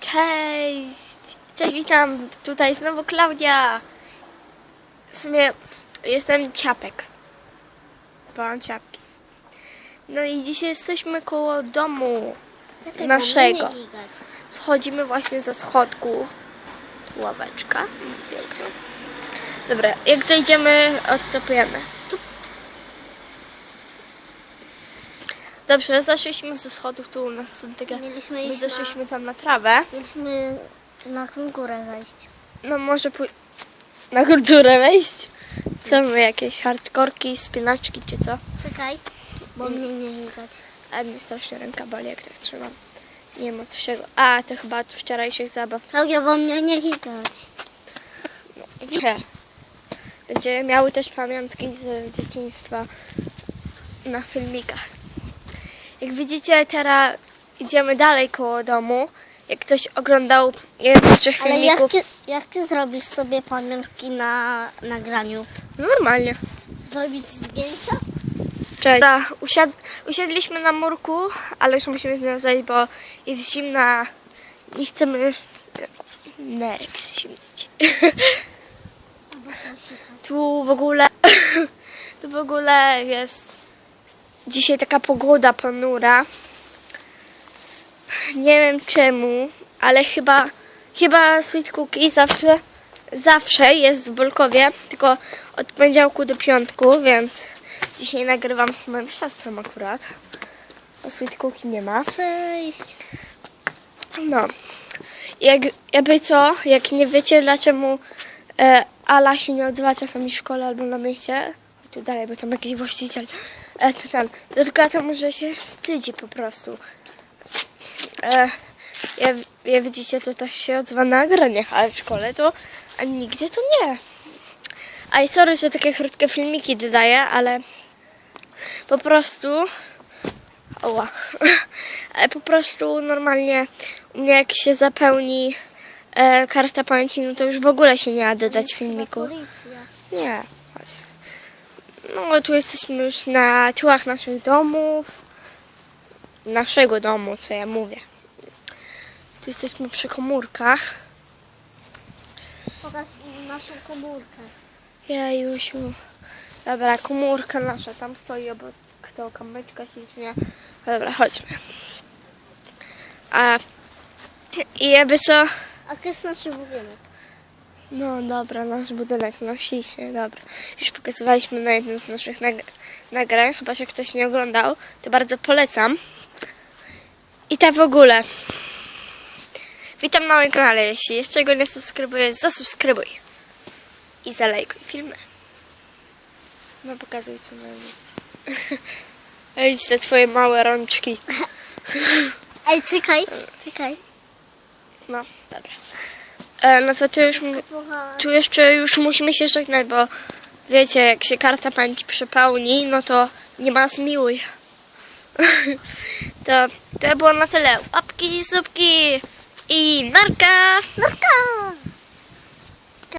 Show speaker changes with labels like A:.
A: Cześć.
B: Cześć! Witam. Tutaj znowu Klaudia. W sumie jestem ciapek. Byłam ciapki. No i dzisiaj jesteśmy koło domu
A: Czekaj,
B: naszego. Schodzimy właśnie ze schodków. Ławeczka. Piękna. Dobra, jak zejdziemy, odstępujemy. Dobrze, zeszliśmy ze schodów, tu u nas są takie...
A: Mieliśmy
B: My
A: iść
B: zeszliśmy tam na trawę.
A: mieliśmy na górę zejść.
B: No może pój- na kulturę wejść? Co my, jakieś hardkorki, spinaczki czy co?
A: Czekaj, bo mnie nie gigać.
B: A mnie strasznie ręka boli, jak tak trzymam. Nie ma czego. A, to chyba od wczorajszych zabaw.
A: Klaudia, bo mnie nie gigać.
B: Nie. Będziemy miały też pamiątki z dzieciństwa na filmikach. Jak widzicie, teraz idziemy dalej koło domu. Jak ktoś oglądał jeden z trzech
A: Ale jak
B: filmików,
A: ty, jak ty zrobisz sobie pamiątki na nagraniu?
B: no normalnie.
A: Zrobić zdjęcia?
B: Cześć. Da, usiad- usiedliśmy na murku, ale już musimy z nią zejść, bo jest zimna. Nie chcemy nerek zimnić. tu w ogóle tu w ogóle jest dzisiaj taka pogoda ponura. Nie wiem czemu, ale chyba chyba Sweet Cookie zawsze zawsze jest w Bolkowie, tylko od poniedziałku do piątku, więc dzisiaj nagrywam z moją siostrą akurat. A Sweet Cookie nie ma.
A: Cześć.
B: No. Jak, jakby co, jak nie wiecie dlaczego e, Ala się nie odzywa czasami w szkole albo na mieście, tu dalej, bo tam jakiś właściciel, e, to ten, tylko dlatego, że się wstydzi po prostu. E, ja, ja widzicie, to też się odzywa na nagraniach, ale w szkole to a nigdzie to nie. A i sorry, że takie krótkie filmiki dodaję, ale po prostu Oła. Ale po prostu normalnie u mnie jak się zapełni e, karta pamięci, no to już w ogóle się nie da dodać filmiku. Nie. No tu jesteśmy już na tyłach naszych domów. Naszego domu, co ja mówię. Tu jesteśmy przy komórkach.
A: Pokaż naszą komórkę.
B: Jejusiu. Dobra, komórka nasza tam stoi obok to kamyczka ślicznie. Dobra, chodźmy. A i jakby co?
A: A to jest nasz budynek.
B: No dobra, nasz budynek na się, dobra. Już pokazywaliśmy na jednym z naszych nag- nagrań, chyba że ktoś nie oglądał, to bardzo polecam. I tak w ogóle. Witam na moim kanale, jeśli jeszcze go nie subskrybujesz, zasubskrybuj. I zalajkuj filmy. No pokazuj co mają być. Ej, te twoje małe rączki.
A: Ej, czekaj, czekaj.
B: No, dobra. E, no to tu już... Tu jeszcze już musimy się żegnać, bo wiecie, jak się karta pamięci przepełni, no to nie ma zmiłuj. to, to było na tyle. Łapki, słupki i narka!
A: Narka!